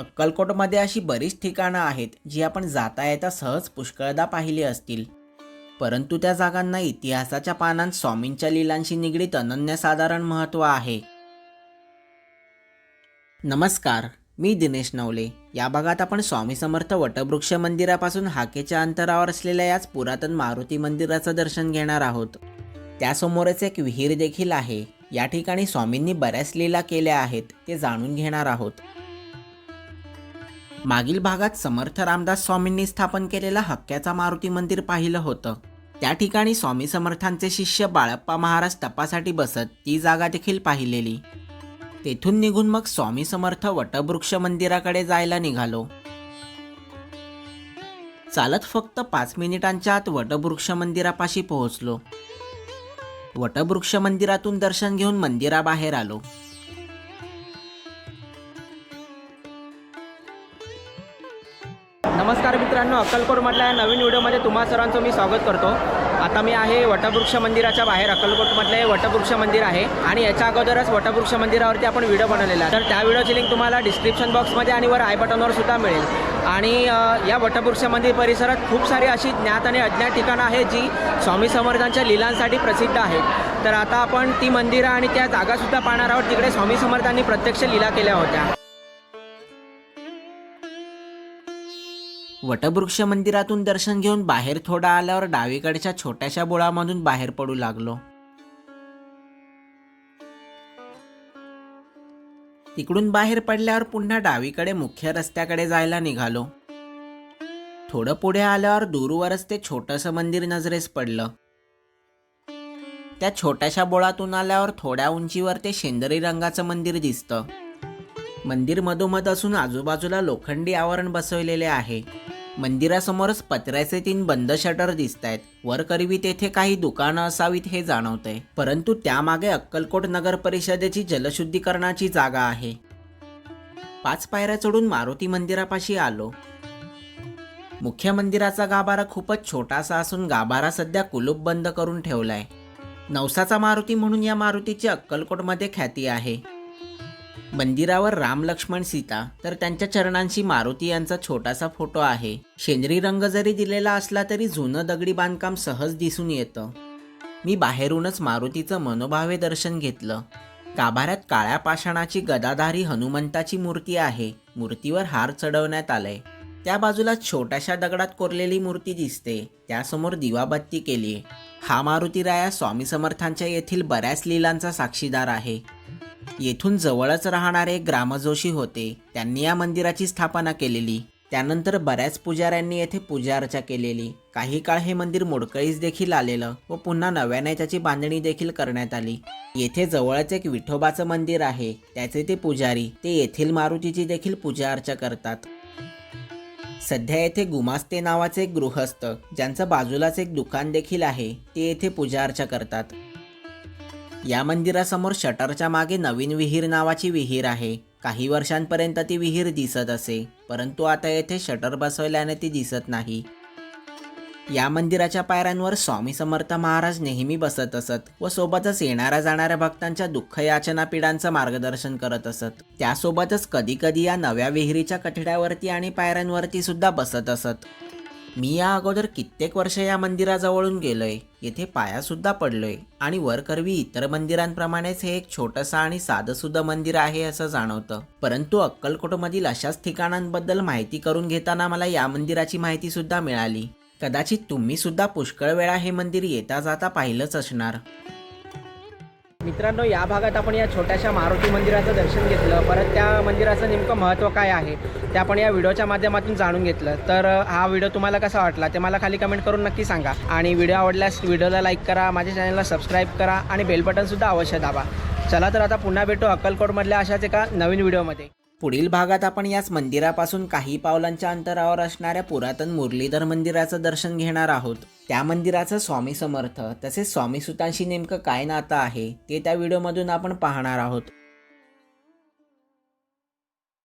अक्कलकोटमध्ये अशी बरीच ठिकाणं आहेत जी आपण जाता येता सहज पुष्कळदा पाहिली असतील. परंतु त्या जागांना इतिहासाच्या पानांत स्वामींच्या लिलांशी निगडीत अनन्यसाधारण महत्त्व आहे. नमस्कार मी दिनेश नवले. या भागात आपण स्वामी समर्थ वटवृक्ष मंदिरापासून हाकेच्या अंतरावर असलेल्या याच पुरातन मारुती मंदिराचं दर्शन घेणार आहोत. त्यासमोरच एक विहीर देखील आहे. या ठिकाणी स्वामींनी बऱ्याच लीला केल्या आहेत ते जाणून घेणार आहोत. मागील भागात समर्थ रामदास स्वामींनी स्थापन केलेलं हक्क्याचा मारुती मंदिर पाहिलं होतं. त्या ठिकाणी स्वामी समर्थांचे शिष्य बाळप्पा महाराज तपासाठी बसत ती जागा देखील पाहिलेली. तेथून निघून मग स्वामी समर्थ वटवृक्ष मंदिराकडे जायला निघालो. चालत फक्त पाच मिनिटांच्या आत वटवृक्ष मंदिरापाशी पोहोचलो. वटवृक्ष मंदिरातून दर्शन घेऊन मंदिराबाहेर आलो. नमस्कार मित्रांनो अक्कलकोटमधल्या या नवीन व्हिडिओमध्ये तुम्हा सर्वांचं मी स्वागत करतो. आता मी आहे वटवृक्ष मंदिराच्या बाहेर. अक्कलकोटमधलं हे वटवृक्ष मंदिर आहे आणि याच्या अगोदरच वटवृक्ष मंदिरावरती आपण व्हिडिओ बनवलेला आहे. तर त्या व्हिडिओची लिंक तुम्हाला डिस्क्रिप्शन बॉक्समध्ये आणि वर आय बटनवर सुद्धा मिळेल. आणि या वटवृक्ष मंदिर परिसरात खूप सारी अशी ज्ञात आणि अज्ञात ठिकाणं आहेत जी स्वामी समर्थांच्या लिलांसाठी प्रसिद्ध आहेत. तर आता आपण ती मंदिरं आणि त्या जागासुद्धा पाहणार आहोत तिकडे स्वामी समर्थांनी प्रत्यक्ष लीला केल्या होत्या. वटवृक्ष मंदिरातून दर्शन घेऊन बाहेर थोडा आल्यावर डावीकडच्या छोट्याशा बोळामधून बाहेर पडू लागलो. तिकडून बाहेर पडल्यावर पुन्हा डावीकडे मुख्य रस्त्याकडे जायला निघालो. थोडं पुढे आल्यावर दूरवरच ते छोटंसं मंदिर नजरेस पडलं. त्या छोट्याशा बोळातून आल्यावर थोड्या उंचीवर ते शेंदरी रंगाचं मंदिर दिसतं. मंदिर मधोमध असून आजूबाजूला लोखंडी आवरण बसवलेले आहे. मंदिरासमोरच पत्र्याचे तीन बंद शटर दिसत आहेत वरकरवी तेथे काही दुकानं असावीत हे जाणवतंय. परंतु त्यामागे अक्कलकोट नगर परिषदेची जलशुद्धीकरणाची जागा आहे. पाच पायऱ्या चढून मारुती मंदिरापाशी आलो. मुख्य मंदिराचा गाभारा खूपच छोटासा असून गाभारा सध्या कुलूप बंद करून ठेवलाय. नवसाचा मारुती म्हणून या मारुतीची अक्कलकोटमध्ये ख्याती आहे. मंदिरावर राम लक्ष्मण सीता तर त्यांच्या चरणांशी मारुती यांचा छोटासा फोटो आहे. शेंद्री रंग जरी दिलेला असला तरी जुनं दगडी बांधकाम सहज दिसून येतं. मी बाहेरूनच मारुतीचं मनोभावे दर्शन घेतलं. गाभाऱ्यात काळ्या पाषाणाची गदाधारी हनुमंताची मूर्ती आहे. मूर्तीवर हार चढवण्यात आलाय. त्या बाजूला छोट्याशा दगडात कोरलेली मूर्ती दिसते. त्यासमोर दिवाबत्ती केली हा मारुतीराया स्वामी समर्थांच्या येथील बऱ्याच लिलांचा साक्षीदार आहे. येथून जवळच राहणारे ग्रामजोशी होते. त्यांनी या मंदिराची स्थापना केलेली. त्यानंतर बऱ्याच पुजाऱ्यांनी येथे पूजा अर्चा केलेली. काही काळ हे मंदिर मोडकळीस देखील आलेलं व पुन्हा नव्याने त्याची बांधणी देखील करण्यात आली. येथे जवळच एक विठोबाचं मंदिर आहे. त्याचे ते पुजारी ते येथील मारुतीची देखील पूजा अर्चा करतात. सध्या येथे गुमास्ते नावाचे एक गृहस्थ ज्यांचं बाजूलाच एक दुकान देखील आहे ते येथे पूजा अर्चा करतात. या मंदिरासमोर शटरच्या मागे नवीन विहीर नावाची विहीर आहे. काही वर्षांपर्यंत ती विहीर दिसत असे परंतु आता येथे शटर बसवल्याने ती दिसत नाही. या मंदिराच्या पायऱ्यांवर स्वामी समर्थ महाराज नेहमी बसत असत व सोबतच येणाऱ्या जाणाऱ्या भक्तांच्या दुःख याचना पिढांचं मार्गदर्शन करत असत. त्यासोबतच कधी कधी या नव्या विहिरीच्या कठड्यावरती आणि पायऱ्यांवरती सुद्धा बसत असत. मी या अगोदर कित्येक वर्ष या मंदिराजवळून गेलोय. येथे पायासुद्धा पडलोय. आणि वरकरवी इतर मंदिरांप्रमाणेच हे एक छोटंसं आणि साधंसुद्धा मंदिर आहे असं जाणवतं. परंतु अक्कलकोटमधील अशाच ठिकाणांबद्दल माहिती करून घेताना मला या मंदिराची माहिती सुद्धा मिळाली. कदाचित तुम्ही सुद्धा पुष्कळ वेळा हे मंदिर येता जाता पाहिलंच असणार. मित्रांनो या भागात आपण या छोट्याशा मारुती मंदिराचं दर्शन घेतलं. परत त्या मंदिराचं नेमकं महत्त्व काय आहे ते आपण या व्हिडिओच्या माध्यमातून जाणून घेतलं. तर हा व्हिडिओ तुम्हाला कसा वाटला ते मला खाली कमेंट करून नक्की सांगा. आणि व्हिडिओ आवडल्यास व्हिडिओला लाईक करा माझ्या चॅनलला सबस्क्राईब करा आणि बेल बटनसुद्धा अवश्य दाबा. चला तर आता पुन्हा भेटू अक्कलकोटमधल्या अशाच एका नवीन व्हिडिओमध्ये. पुढील भागात आपण याच मंदिरापासून काही पावलांच्या अंतरावर असणाऱ्या पुरातन मुरलीधर मंदिराचं दर्शन घेणार आहोत. त्या मंदिराचं स्वामी समर्थ तसेच स्वामी सुतांशी नेमकं काय नातं आहे ते त्या व्हिडिओमधून आपण पाहणार आहोत.